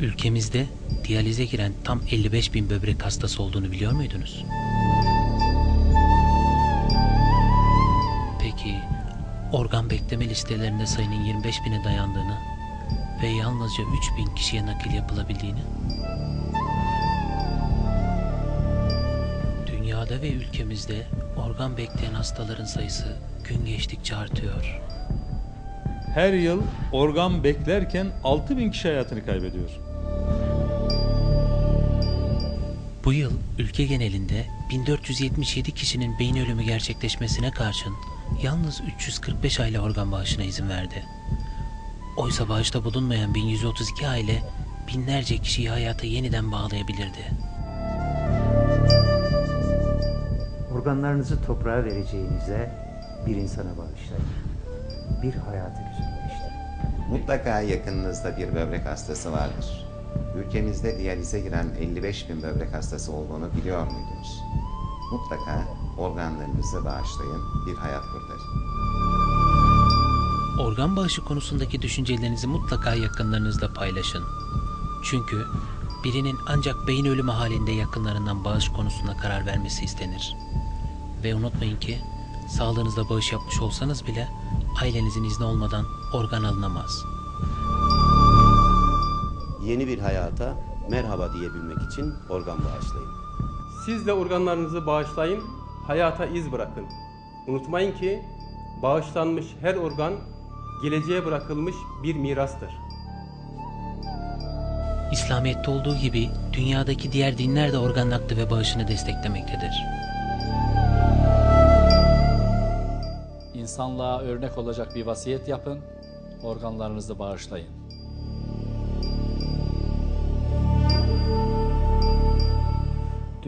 Ülkemizde diyalize giren tam 55 bin böbrek hastası olduğunu biliyor muydunuz? Peki organ bekleme listelerinde sayının 25 bine dayandığını ve yalnızca 3 bin kişiye nakil yapılabildiğini? Dünyada ve ülkemizde organ bekleyen hastaların sayısı gün geçtikçe artıyor. Her yıl organ beklerken 6000 kişi hayatını kaybediyor. Bu yıl ülke genelinde 1477 kişinin beyin ölümü gerçekleşmesine karşın yalnız 345 aile organ bağışına izin verdi. Oysa bağışta bulunmayan 1132 aile binlerce kişiyi hayata yeniden bağlayabilirdi. Organlarınızı toprağa vereceğinize bir insana bağışlayın. Bir hayatı güzelleştirin. Mutlaka yakınınızda bir böbrek hastası vardır. Ülkemizde diyalize giren 55 bin böbrek hastası olduğunu biliyor muydunuz? Mutlaka organlarınızı bağışlayın, bir hayat kurtarın. Organ bağışı konusundaki düşüncelerinizi mutlaka yakınlarınızla paylaşın. Çünkü birinin ancak beyin ölümü halinde yakınlarından bağış konusunda karar vermesi istenir. Ve unutmayın ki sağlığınızda bağış yapmış olsanız bile ailenizin izni olmadan organ alınamaz. Yeni bir hayata merhaba diyebilmek için organ bağışlayın. Siz de organlarınızı bağışlayın, hayata iz bırakın. Unutmayın ki bağışlanmış her organ geleceğe bırakılmış bir mirastır. İslamiyet'te olduğu gibi dünyadaki diğer dinler de organ nakli ve bağışını desteklemektedir. İnsanlığa örnek olacak bir vasiyet yapın, organlarınızı bağışlayın.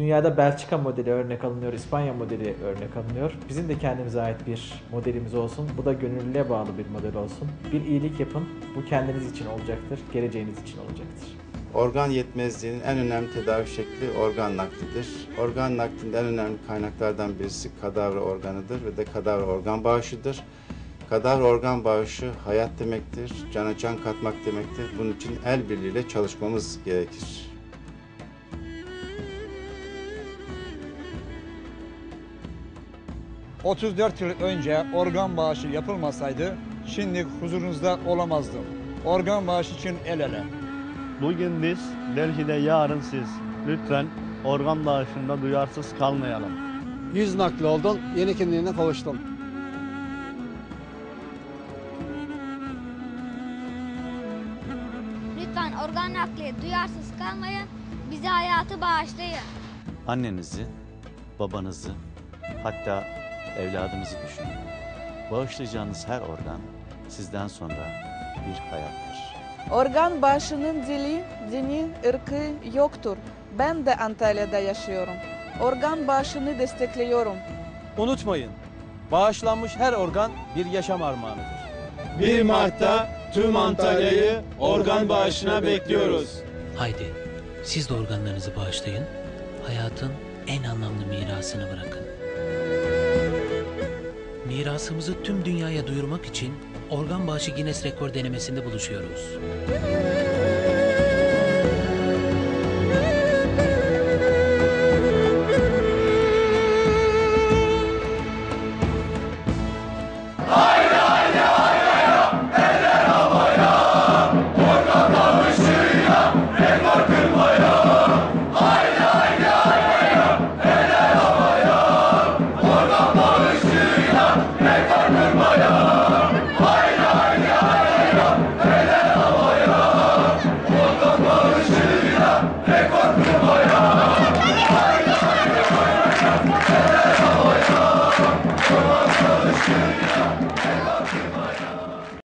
Dünyada Belçika modeli örnek alınıyor, İspanya modeli örnek alınıyor. Bizim de kendimize ait bir modelimiz olsun. Bu da gönüllüye bağlı bir model olsun. Bir iyilik yapın. Bu kendiniz için olacaktır, geleceğiniz için olacaktır. Organ yetmezliğinin en önemli tedavi şekli organ naklidir. Organ naklinde en önemli kaynaklardan birisi kadavra organıdır ve de kadavra organ bağışıdır. Kadavra organ bağışı hayat demektir, cana can katmak demektir. Bunun için el birliğiyle çalışmamız gerekir. ...34 yıl önce organ bağışı yapılmasaydı... ...şimdi huzurunuzda olamazdım. Organ bağışı için el ele. Bugün biz, belki de yarın siz. Lütfen organ bağışında duyarsız kalmayalım. Yüz nakli oldum, yeni kimliğine kavuştum. Lütfen organ nakli duyarsız kalmayın, bize hayatı bağışlayın. Annenizi, babanızı, hatta evladınızı düşünün. Bağışlayacağınız her organ sizden sonra bir hayattır. Organ bağışının dili, dini, ırkı yoktur. Ben de Antalya'da yaşıyorum. Organ bağışını destekliyorum. Unutmayın, bağışlanmış her organ bir yaşam armağanıdır. 1 Mart'ta tüm Antalya'yı organ bağışına bekliyoruz. Haydi siz de organlarınızı bağışlayın, hayatın en anlamlı mirasını bırakın. Mirasımızı tüm dünyaya duyurmak için organ bağışı Guinness Rekor denemesinde buluşuyoruz.